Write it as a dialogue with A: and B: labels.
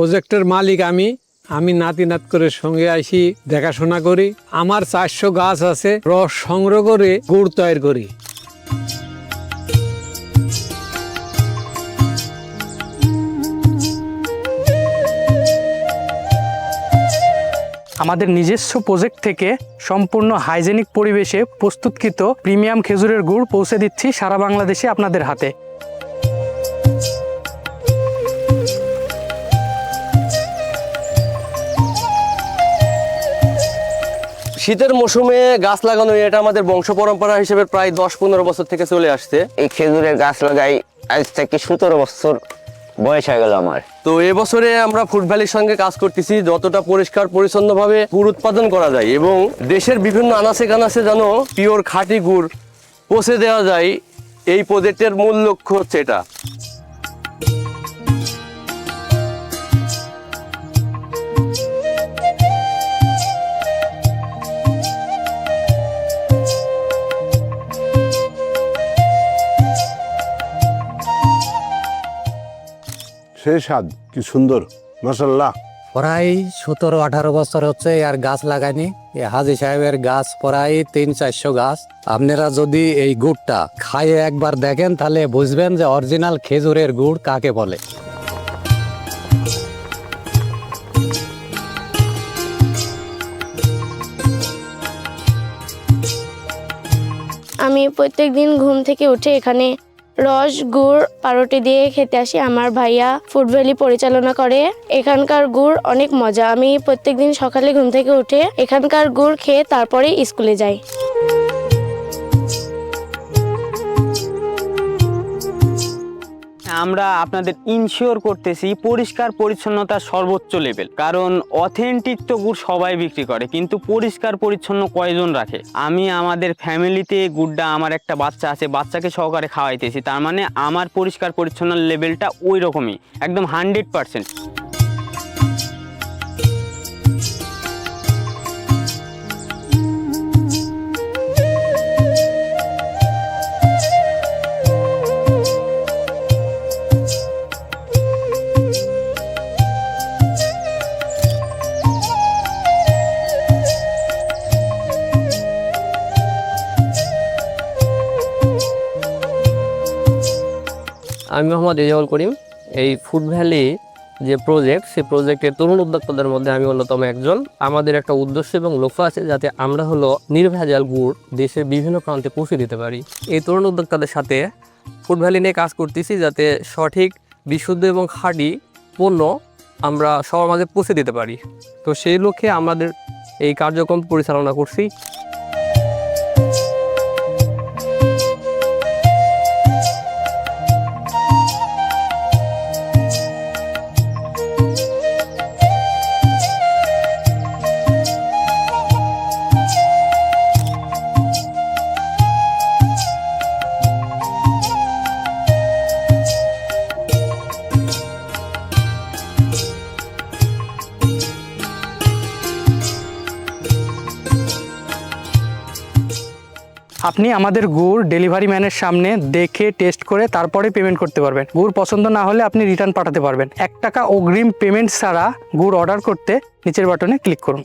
A: প্রজেক্টের মালিক আমি। আমি নাতি করে সঙ্গে আসি দেখাশোনা করি। আমার চারশো গাছ আছে, রস সংগ্রহ করে গুড় তৈরি করি।
B: আমাদের নিজস্ব প্রজেক্ট থেকে সম্পূর্ণ হাইজেনিক পরিবেশে প্রস্তুতকৃত প্রিমিয়াম খেজুরের গুড় পৌঁছে দিচ্ছি সারা বাংলাদেশে আপনাদের হাতে।
C: শীতের মৌসুমে গাছ লাগানো এটা আমাদের বংশ পরম্পরা হিসেবে প্রায় দশ পনেরো বছর থেকে চলে আসছে।
D: এই খেজুরের গাছ লাগাই আজ থেকে সতেরো বছর বয়স হয়ে গেল আমার।
C: তো এবছরে আমরা ফুড ভ্যালির সঙ্গে কাজ করতেছি যতটা পরিষ্কার পরিচ্ছন্নভাবে গুড় উৎপাদন করা যায় এবং দেশের বিভিন্ন আনাচে কানাচে যেন পিওর খাঁটি গুড় পচে দেওয়া যায় এই প্রজেক্টের মূল লক্ষ্য হচ্ছে এটা।
E: সেই স্বাদ কি সুন্দর মাসাল্লাহ
F: প্রায় সতেরো আঠারো বছর হচ্ছে আর গাছ লাগাইনি। হাজি সাহেবের গাছ প্রায় তিন চারশো গাছ। আপনারা যদি এই গুড়টা খাইয়ে একবার দেখেন তাহলে বুঝবেন যে অরিজিনাল খেজুরের গুড় কাকে বলে।
G: আমি প্রত্যেক দিন ঘুম থেকে উঠে এখানে রস, গুড় পাউরুটি দিয়ে খেতে আসি। আমার ভাইয়া ফুড ভ্যালি পরিচালনা করে। এখানকার গুড় অনেক মজা। আমি প্রত্যেকদিন সকালে ঘুম থেকে উঠে এখানকার গুড় খেয়ে তারপরে স্কুলে যাই।
H: আমরা আপনাদের ইনশিওর করতেছি পরিষ্কার পরিচ্ছন্নতা সর্বোচ্চ লেভেল কারণ অথেন্টিক তো গুড় সবাই বিক্রি করে, কিন্তু পরিষ্কার পরিচ্ছন্ন কয়জন রাখে? আমি আমাদের ফ্যামিলিতে গুড়টা, আমার একটা বাচ্চা আছে, বাচ্চাকে সহকারে খাওয়াইতেছি, তার মানে আমার পরিষ্কার পরিচ্ছন্ন লেভেলটা ওই রকমই একদম হান্ড্রেড পার্সেন্ট
I: আমি মোহাম্মদ রেজাউল করিম। এই ফুড ভ্যালি যে প্রজেক্ট সেই প্রজেক্টের তরুণ উদ্যোক্তাদের মধ্যে আমি অন্যতম একজন। আমাদের একটা উদ্দেশ্য এবং লক্ষ্য আছে যাতে আমরা হলো নির্ভেজাল গুড় দেশের বিভিন্ন প্রান্তে পৌঁছে দিতে পারি। এই তরুণ উদ্যোক্তাদের সাথে ফুড ভ্যালি নিয়ে কাজ করতেছি যাতে সঠিক, বিশুদ্ধ এবং খাঁটি পণ্য আমরা সবার মাঝে পৌঁছে দিতে পারি। তো সেই লক্ষ্যে আমাদের এই কার্যক্রম পরিচালনা করছি।
B: আপনি আমাদের গুড় ডেলিভারি ম্যানের সামনে দেখে টেস্ট করে তারপরে পেমেন্ট করতে পারবেন। গুড় পছন্দ না হলে আপনি রিটার্ন পাঠাতে পারবেন। এক টাকা অগ্রিম পেমেন্ট ছাড়া গুড় অর্ডার করতে নিচের বাটনে ক্লিক করুন।